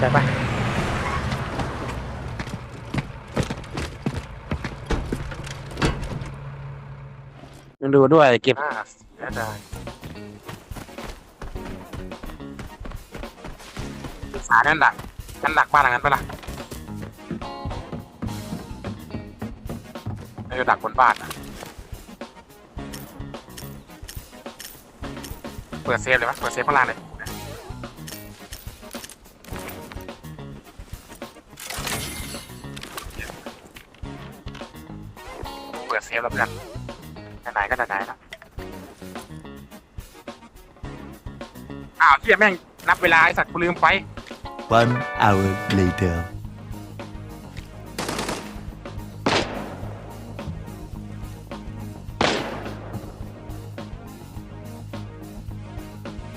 ใจปยังดูด้วยเก็บอ่าเสียดายศึกษานั่นดักนั่นดักบ้านหลังนั้นปะล่ะเออดักบนบ้านอะเปิดเซฟเลยปะเปิดเซฟข้างล่างเลย ฟแล้วเพื่อนไหนๆก็ไหนๆแล้วอ้าวเที่ยแม่งนับเวลาไอสัตว์กูลืมไป One hour later.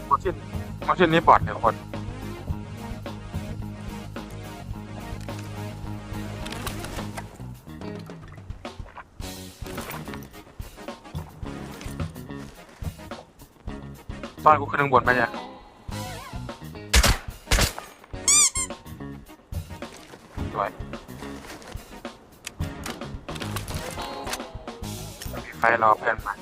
มาชิ้นมาชิ้นนี้ปลอดหนึ่งคน อนกูขึ้นข้างบนไปเนี่ยสวยมีไฟรอเพื่อนมา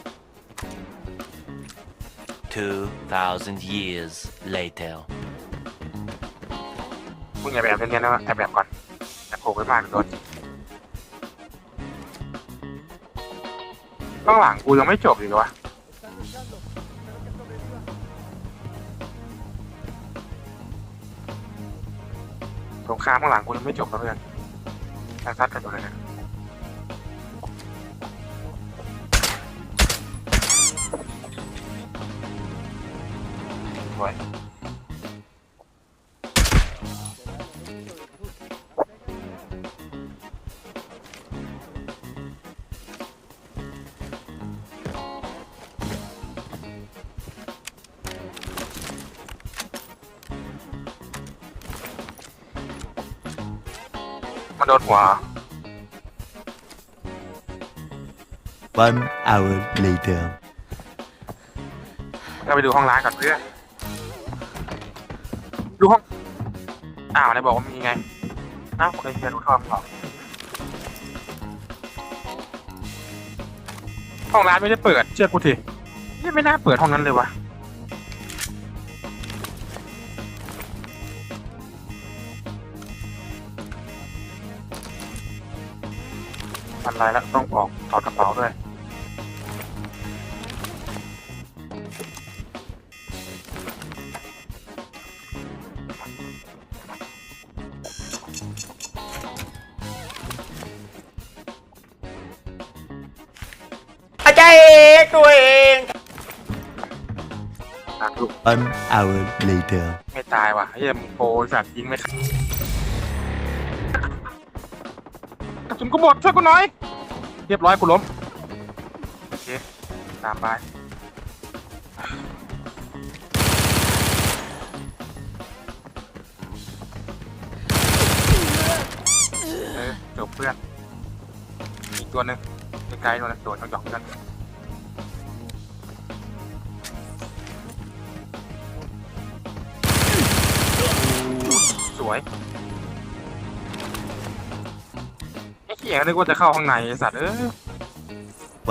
2,000 years later. มึงอย่าแบบเนียนๆนะแอบแบบก่อนแต่โผล่ไปมากโดนข้างหลังกูยังไม่จบอีกเหรอวะ สงครามข้างหลังกูยังไม่จบนะเพื่อนทางซัดกันอยู่เลยนี่ยสวย โดนหัว One hour later. เราไปดูห้องร้านก่อนเพื่อนดูห้อง อ้าวไหนบอกว่ามีไง อ้าวเคยเรียนดูท่อมหรอห้องร้านไม่ได้เปิด เชื่อกูทีนี่ไม่น่าเปิดห้องนั้นเลยวะ อะไรแล้วต้องออกถอดกระเป๋าด้วยอาจารย์เองตัวเองอะลูก One hour later. ไม่ตายว่ะเฮียมึงโปรสัตว์ยิงไม่ กูหมดช่วยกูหน่อย เรียบร้อยกูล้ม โอเค ตามไปเออจบเพื่อน อีกตัวหนึ่งไกลๆตัวนั้นโดดเขาหยอกกันสวย หี้ยนึกว่าจะเข้าข้างในไอ้สัตว์เออ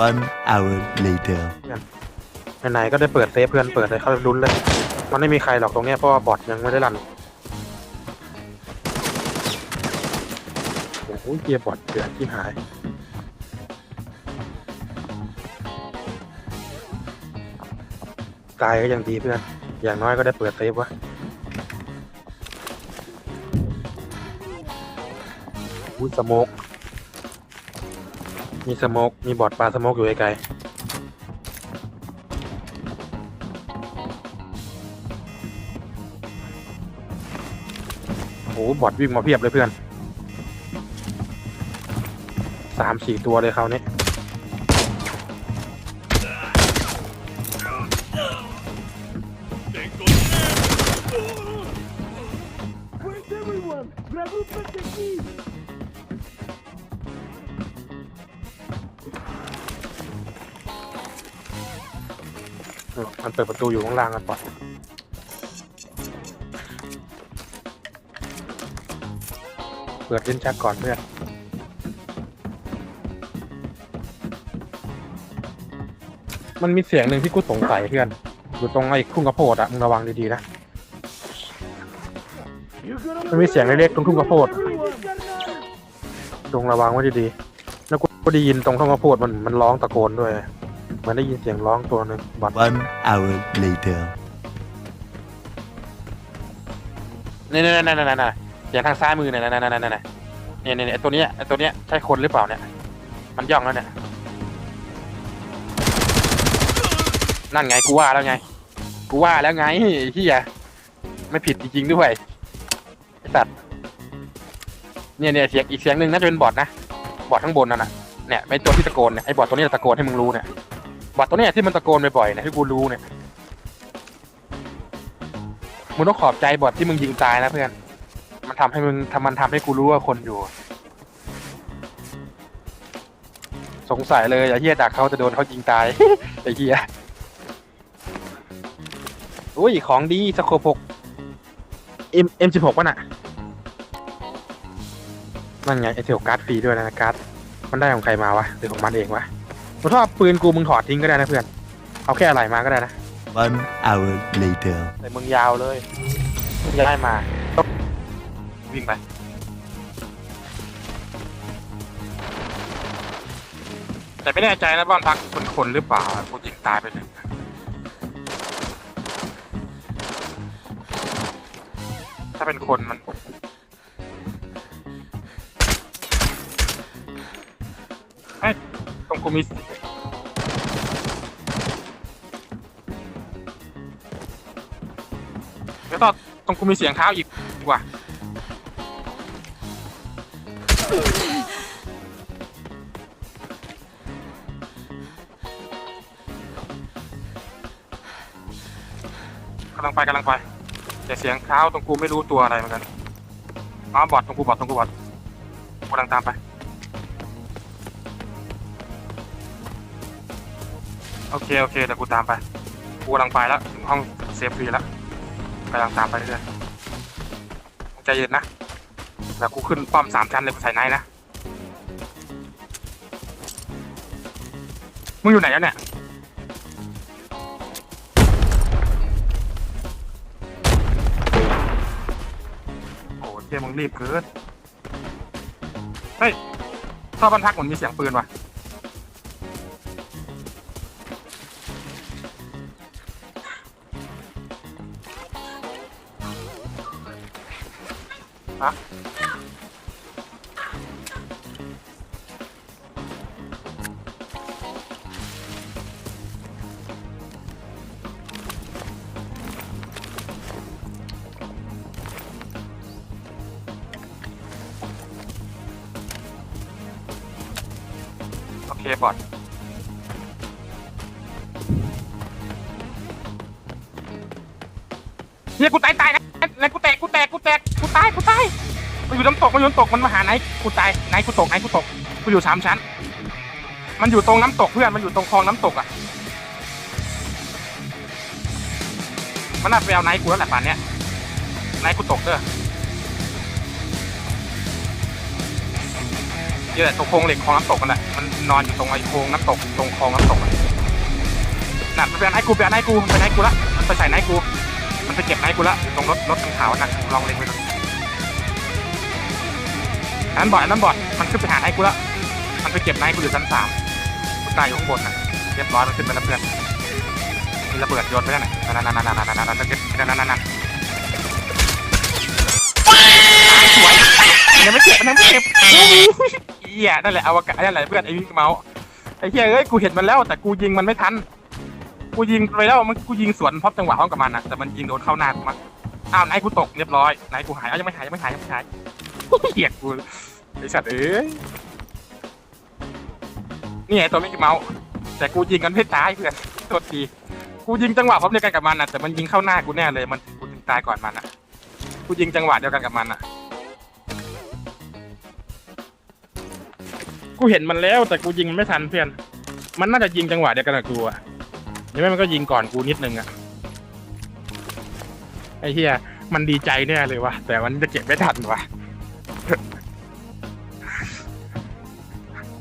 One hour later. ไหนๆก็ได้เปิดเซฟเพื่อนเปิดเลยเข้าไปลุ้นเลย มันไม่มีใครหรอกตรงเนี้ยเพราะว่าบอทยังไม่ได้รันโอ้โหเกียร์บอทเดือดที่หายกายก็ยังดีเพื่อน อย่างน้อยก็ได้เปิดเซฟวะอุ้ยสโมก มีสโมกมีบอดปลาสโมกอยู่ไกลๆโอ้โหบอดวิ่งมาเพียบเลยเพื่อนสามสี่ตัวเลยคราวนี้ มันเปิดประตูอยู่ข้างล่างกันปะเปิดลิ้นชักก่อนเพื่อนมันมีเสียงหนึ่งที่กูสงสัยเพื่อน อยู่ตรงไอ้ทุ่งกระโพดอะมึงระวังดีๆนะมันมีเสียงเล็กๆตรงทุ่งกระโพดตรงระวังไว้ดีๆแล้วกูก็ได้ยินตรงทุ่งกระโพดมันมันร้องตะโกนด้วย มือนได้ยินเสียงร้องตัวหนึ่งบัด One hour later. นี่นี่นี่นี่นี่เสียงทางซ้ายมือเนี่ยนี่นี่นี่นี่เนี่ยเนี่ยไอ้ตัวเนี้ยไอ้ตัวเนี้ยใช่คนหรือเปล่าเนี่ย มันย่องแล้วเนี่ย นั่นไงกูว่าแล้วไง กูว่าแล้วไงไอ้ที่อะไม่ผิดจริงๆด้วยไอ้สัตว์เนี่ยเนี่ยเสียงอีกเสียงหนึ่งน่าจะเป็นบอทนะ บอทข้างบนนั่นน่ะเนี่ยไอ้ตัวที่ตะโกนเนี่ยไอ้บอทตัวนี้ตะโกนให้มึงรู้เนี่ย บอทตัวเนี้ยที่มันตะโกนบ่อยๆเนี่ยที่กูรู้เนี่ยมึงต้องขอบใจบอทที่มึงยิงตายนะเพื่อน มันทำให้มึงทำมันทำให้กูรู้ว่าคนอยู่ สงสัยเลยไอ้เหี้ยดักเขาจะโดนเขายิงตายไอ้เหี้ยอุ้ยของดีสโคปกเอ็มเอ็มสิบหกวะน่ะนั่นไงไอเทลการ์ดฟรีด้วยนะการ์ดมันได้ของใครมาวะหรือของมันเองวะ กูชอบปืนกูมึงถอดทิ้งก็ได้นะเพื่อน เอาแค่อะไรมาก็ได้นะ One hour later. แต่มึงยาวเลยมึงจะได้มาต้องวิ่งไป แต่ไม่แน่ใจนะบ้านพักคนคนหรือเปล่ากูยิงตายไปหนึ่งถ้าเป็นคนมันเอ้ยตรงกูมี เดี๋ยวต่อตรงกูมีเสียงเท้าอีกดีกว่ากำลังไปกำลังไปแต่เสียงเท้าตรงกูไม่รู้ตัวอะไรเหมือนกันอ๋อบอดตรงกูบอดตรงกูบอดกูกำลังตามไปโอเคโอเคเดี๋ยวกูตามไปกูกำลังไปแล้วถึงห้องเซฟฟรีแล้ว กำลังตามไปเรื่อยใจเย็นนะแล้วกูขึ้นป้อมสามชั้นเลยกูใส่ไนนะ มึงอยู่ไหนแล้วเนี่ย โอ้เจมึงรีบเกิน เฮ้ยเข้าบ้านพักเหมือนมีเสียงปืนว่ะ โอเคบอดเฮียกูตายตาย กูตายกูตายมันอยู่น้ำตกมันอยู่น้ำตกมันมาหาไหนกูตายไหนกูตกไหนกูตกกูอยู่สามชั้น มันอยู่ตรงน้ำตกเพื่อนมันอยู่ตรงคลองน้ำตกอะมันน่าไปเอาไหนกูแล้วแหละป่านเนี้ยไหนกูตกเด้อนี่แหละตรงโครงเหล็กคลองน้ำตกกันแหละมันนอนอยู่ตรงไอ้โครงน้ำตกตรงคลองน้ำตกอะน่ะมันไปเอาไหนกูไปเอาไหนกูไปไหนกูละมันไปใส่ไหนกู มันไปเก็บไหนกูละตรงรถรถคันขาวน่ะลองเล็งไปดูอั นนั้นบอดอันนั้นบอดมันขึ้นไปหาไหนกูละมันไปเก็บไหนกูอยู่ชั้นสามกูตายอยู่ข้างบนน่ะเรียบร้อยมันขึ้นไปแล้วเพื่อนมีระเบิดโยนไปแล้วน่ะนั่นนั่นนั่นนั่นนั่นนั่นนั่นนั่นนั่นสวยยังไม่เก็บยังไม่เก็บเหี้ยนั่นแหละอวกาศนั่นแหละเพื่อนไอ้วิ่งเมาส์ไอ้เหี้ยเอ้ยกูเห็นมันแล้วแต่กูยิงมันไม่ทันกูยิงไปแล้วมันกูยิงสวนพร้อมจังหวะพร้อมกับมันนะแต่มันยิงโดนเข้าหน้ากูมั้งอ้าวไหนกูตกเรียบร้อยไหนกูหายอ้าวยังไม่หายยังไม่หายยังไม่หาย เหี้ยกูไอสัตว์เอ้ยนี่ไงตัวไม่กี่เมาส์แต่กูยิงกันไม่ตายเพื่อนโทษทีกูยิงจังหวะพร้อมเดียวกันกับมันนะแต่มันยิงเข้าหน้ากูแน่เลยมันกูถึงตายก่อนมันอะกูยิงจังหวะเดียวกันกับมันอะกูเห็นมันแล้วแต่กูยิงมันไม่ทันเพื่อน มันน่าจะยิงจังหวะเดียวกันกับกูอะนี่แม่มันก็ยิงก่อนกูนิดนึงอะไอ้เฮียมันดีใจแน่เลยวะแต่มันจะเก็บไม่ทันวะ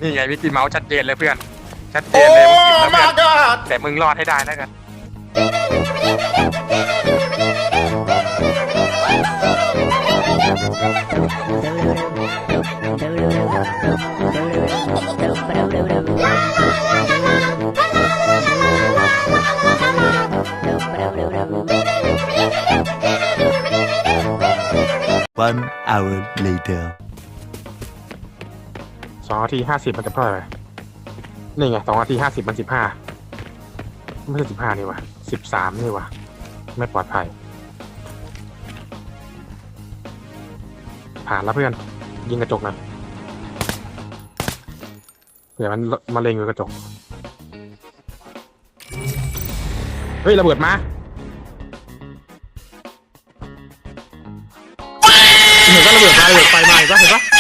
นี่ไงมิกกี้เมาส์ชัดเจนเลยเพื่อน ชัดเจนเลยมิงกินแล้วเพื่อนแต่มึงรอดให้ได้แล้วกัน Wow. One hour later. สองนาทีห้าสิบมันจะเท่าไหร่นี่ไงสองนาทีห้าสิบมันสิบห้าไม่ใช่สิบห้านี่วะสิบสามนี่วะไม่ปลอดภัย ผ่านแล้วเพื่อน ยิงกระจกหน่อยเผื่อมันมาเล็งอยู่กระจก เฮ้ยระเบิดมา เห็นว่าระเบิดมาระเบิดไฟมาเห็นปะเห็นปะ